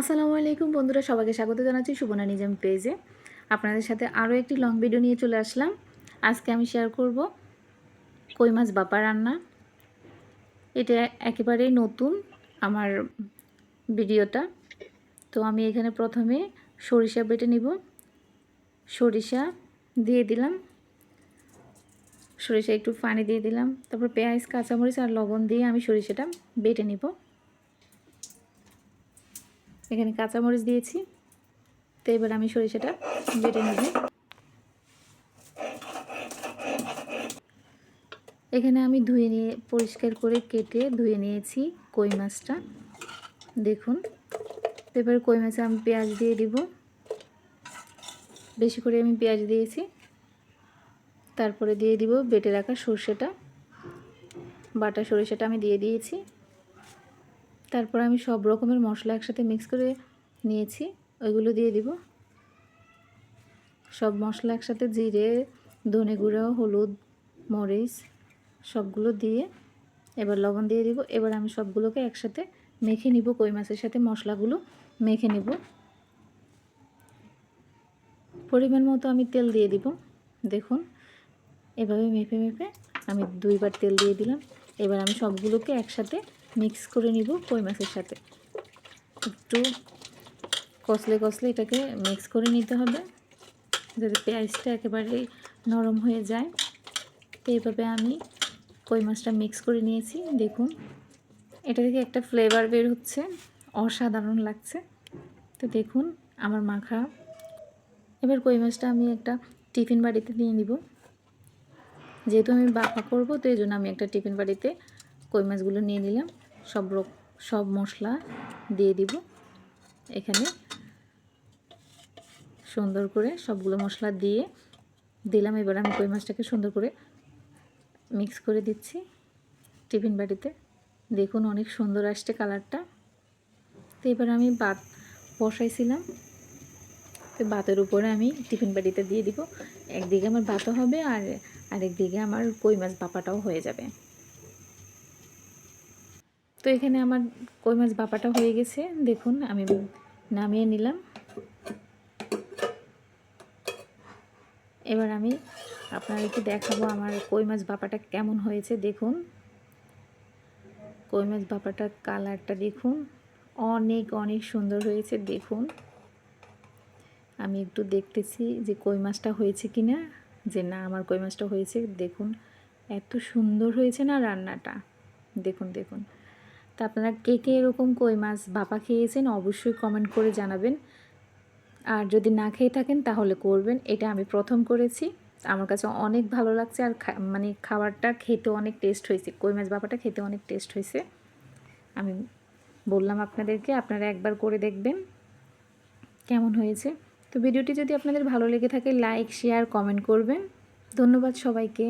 আসসালামু আলাইকুম বন্ধুরা, সবাইকে স্বাগত জানাচ্ছি সুবর্ণা নিজাম পেজে। আপনাদের সাথে আরও একটি লং ভিডিও নিয়ে চলে আসলাম। আজকে আমি শেয়ার করব কই মাছ বাপা রান্না। এটা একেবারেই নতুন আমার ভিডিওটা। তো আমি এখানে প্রথমে সরিষা বেটে নিব। সরিষা দিয়ে দিলাম। সরিষা একটু পানি দিয়ে দিলাম। তারপর পেঁয়াজ, কাঁচামরিচ আর লবণ দিয়ে আমি সরিষাটা বেটে নিব। এখানে কাঁচামরিচ দিয়েছি। তো এবার আমি সরিষাটা বেটে নেব। এখানে আমি ধুয়ে নিয়ে পরিষ্কার করে কেটে ধুয়ে নিয়েছি কই মাছটা। দেখুন, এবার কই মাছে আমি পেঁয়াজ দিয়ে দিব। বেশি করে আমি পেঁয়াজ দিয়েছি। তারপরে দিয়ে দিব বেটে রাখা সর্ষেটা। বাটা সরিষাটা আমি দিয়ে দিয়েছি। তারপর আমি সব রকমের মশলা একসাথে মিক্স করে নিয়েছি, ওইগুলো দিয়ে দিব। সব মশলা একসাথে জিরে, ধনে গুঁড়ো, হলুদ, মরিচ, সবগুলো দিয়ে এবার লবণ দিয়ে দিব। এবার আমি সবগুলোকে একসাথে মেখে নিব, কই মাছের সাথে মশলাগুলো মেখে নিব। পরিমাণ মতো আমি তেল দিয়ে দিব, দেখুন। এভাবে মেপে মেপে আমি দুইবার তেল দিয়ে দিলাম। এবার আমি সবগুলোকে একসাথে মিক্স করে নিব কই মাছের সাথে। একটু কষলে কষলে এটাকে মিক্স করে নিতে হবে, যাতে পেঁয়াজটা একেবারেই নরম হয়ে যায়। তো এইভাবে আমি কই মাছটা মিক্স করে নিয়েছি, দেখুন। এটা থেকে একটা ফ্লেভার বের হচ্ছে, অসাধারণ লাগছে। তো দেখুন, আমার মাখা। এবার কই মাছটা আমি একটা টিফিন বাড়িতে নিয়ে নিব। যেহেতু আমি বাফা করব, তো এই জন্য আমি একটা টিফিন বাড়িতে কই মাছগুলো নিয়ে নিলাম। সব সব মশলা দিয়ে দিব। এখানে সুন্দর করে সবগুলো মশলা দিয়ে দিলাম। এবার আমি কই মাছটাকে সুন্দর করে মিক্স করে দিচ্ছি টিফিন বাটিতে। দেখুন অনেক সুন্দর আসছে কালারটা। তো এবার আমি ভাত বসাইছিলাম। তো ভাতের উপরে আমি টিফিন বাটিতে দিয়ে দিব। একদিকে আমার ভাতও হবে আর আরেকদিকে আমার কই মাছ বাপাটাও হয়ে যাবে। তো এখানে আমার কই মাছ বাপাটা হয়ে গেছে। দেখুন, আমি নামিয়ে নিলাম। এবার আমি আপনাদেরকে দেখাবো আমার কই মাছ বাপাটা কেমন হয়েছে। দেখুন, কই মাছ বাপাটার কালারটা দেখুন, অনেক অনেক সুন্দর হয়েছে। দেখুন, আমি একটু দেখতেছি যে কই মাছটা হয়েছে কি না যে না, আমার কই মাছটা হয়েছে। দেখুন, এত সুন্দর হয়েছে না রান্নাটা। দেখুন দেখুন। তা আপনারা কে কে এরকম কই মাছ বাপা খেয়েছেন অবশ্যই কমেন্ট করে জানাবেন। আর যদি না খেয়ে থাকেন তাহলে করবেন, এটা আমি প্রথম করেছি। আমার কাছে অনেক ভালো লাগছে আর মানে খাবারটা খেতে অনেক টেস্ট হয়েছে। কই মাছ বাপাটা খেতে অনেক টেস্ট হয়েছে। আমি বললাম আপনাদেরকে, আপনারা একবার করে দেখবেন কেমন হয়েছে। তো ভিডিওটি যদি আপনাদের ভালো লেগে থাকে লাইক শেয়ার কমেন্ট করবেন। ধন্যবাদ সবাইকে।